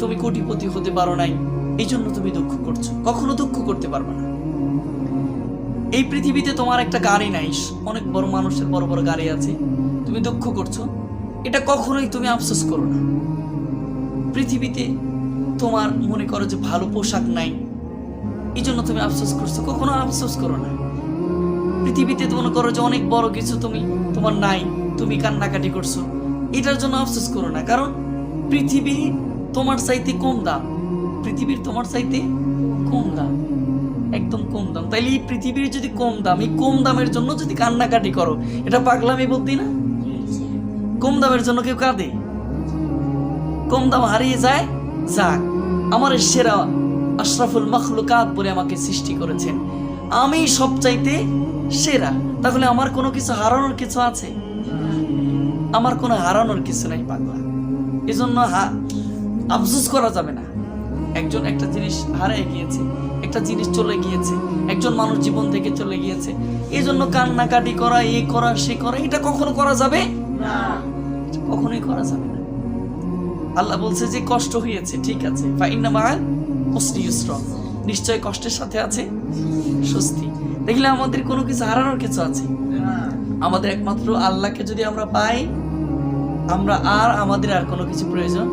তুমি কোটিপতি হতে পারো নাই। এই জন্য তুমি দুঃখ করছ। কখনো দুঃখ করতে পারবে না। এই পৃথিবীতে তোমার একটা গাড়ি নাই। অনেক বড় মানুষের বড় বড় গাড়ি আছে। তুমি দুঃখ করছ। এটা কখনোই তুমি আফসোস করো না। পৃথিবীতে তোমার মনে করো যে ভালো পোশাক নাই। এই জন্য তুমি আফসোস করছ। কখনো আফসোস করো না। পৃথিবীতে মনে করো যে অনেক বড় কিছু তুমি, তোমার নাই। তুমি কান্নাকাটি করছ। এটার জন্য আফসোস করো না। কারণ পৃথিবী তোমার চাইতে কম দাম। পৃথিবীর তোমার চাইতে কম দাম। একদম কম দাম। তাইলে এই পৃথিবীর যদি কম দাম, এই কম দামের জন্য যদি কান্নাকাটি করো, এটা পাগলামি বলতি না? কম দামের জন্য কেউ কাঁদে? কম দাম হারিয়ে যায়? যাক, আমার সেরা আশরাফুল মখলুকাত বলে আমাকে সৃষ্টি করেছেন। আমি সবচাইতে সেরা। তাহলে আমার কোনো কিছু হারানোর কিছু আছে? আমার কোনো হারানোর কিছু নাই পাগলা। এজন্য হা- আফসোস করা যাবে না। একজন একটা জিনিস হারিয়ে গিয়েছে একটা জিনিস চলে গিয়েছে একজন মানুষ জীবন থেকে চলে গিয়েছে। এই জন্য কান্নাকাটি করা এ করা সে করা এটা কখনো করা যাবে? কখনোই করা যাবে না। আল্লাহ বলছে যে কষ্ট হয়েছে ঠিক আছে। নিশ্চয় কষ্টের সাথে আছে স্বস্তি। দেখলে আমাদের কোনো কিছু হারানোর কিছু আছে? আমাদের একমাত্র আল্লাহকে যদি আমরা পাই আমরা আর আমাদের আর কোনো কিছু প্রয়োজন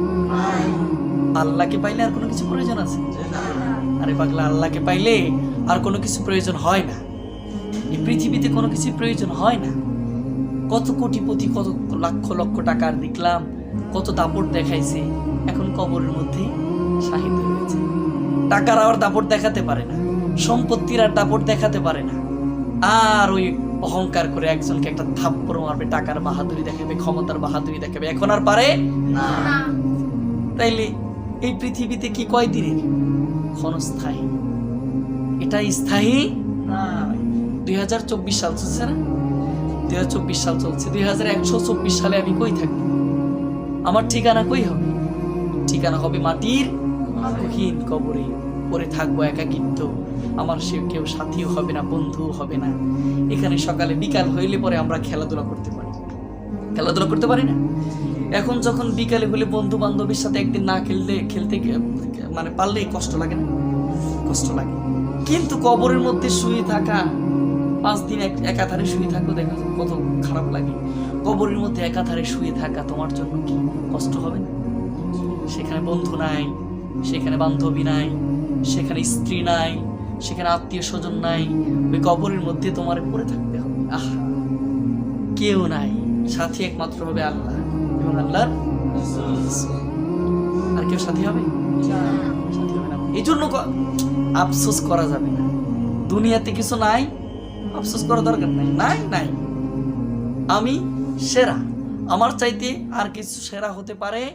আল্লাহকে পাইলে আর কোনো কিছু প্রয়োজন আছে? আরে পাগলা, আল্লাহকে পাইলে আর কোনো কিছু প্রয়োজন হয় না। এই পৃথিবীতে কোনো কিছু প্রয়োজন হয় না। কত কোটি কোটিপতি, কত লক্ষ লক্ষ টাকার দেখলাম, কত দাপট দেখাইছে। এখন কবরের মধ্যে শাহিদ হয়েছে। টাকার আর দাপট দেখাতে পারে না। সম্পত্তির আর দাপট দেখাতে পারে না। আর ওই অহংকার করে একজনকে একটা থাপ্পড় মারবে টাকার বাহাদুরি দেখাবে ক্ষমতার বাহাদুরি দেখাবে। এখন আর পারে? না। তাইলে এই পৃথিবীতে কি কয় দিনের? ক্ষণস্থায়ী। এটা স্থায়ী? দুই হাজার চব্বিশ সাল চলছে না? দুই হাজার চব্বিশ সাল চলছে। দুই হাজার একশো চব্বিশ সালে আমি কই থাকব? আমার ঠিকানা কই হবে? ঠিকানা হবে মাটির কবরে। পরে থাকব একাকিত্ব। আমার সে কেউ সাথীও হবে না, বন্ধুও হবে না। এখানে সকালে বিকাল হইলে পরে আমরা খেলাধুলা করতে পারি। খেলাধুলা করতে পারি না? এখন যখন বিকালে হলে বন্ধু বান্ধবের সাথে একদিন না খেললে, খেলতে মানে পারলে কষ্ট লাগে না? কষ্ট লাগে। কিন্তু কবরের মধ্যে শুয়ে থাকা, পাঁচ দিন এক একাধারে শুয়ে থাকো দেখো কত খারাপ লাগে। কবরের মধ্যে একাধারে শুয়ে থাকা তোমার জন্য কি কষ্ট হবে না? সেখানে বন্ধু নাই, সেখানে বান্ধবী নাই সেখানে স্ত্রী নাই সেখানে আত্মীয় স্বজন নাই ওই কবরের মধ্যে তোমার পড়ে থাকতে হবে। আহ কেউ নাই সাথী একমাত্র হবে আল্লাহ। এবং আল্লাহর আর কেউ সাথী হবে? সাথী হবে না। এই জন্য আফসোস করা যাবে না। দুনিয়াতে কিছু নাই আফসোস করা দরকার নাই। নাই নাই। আমি সেরা। আমার চাইতে আর কিছু সেরা হতে পারে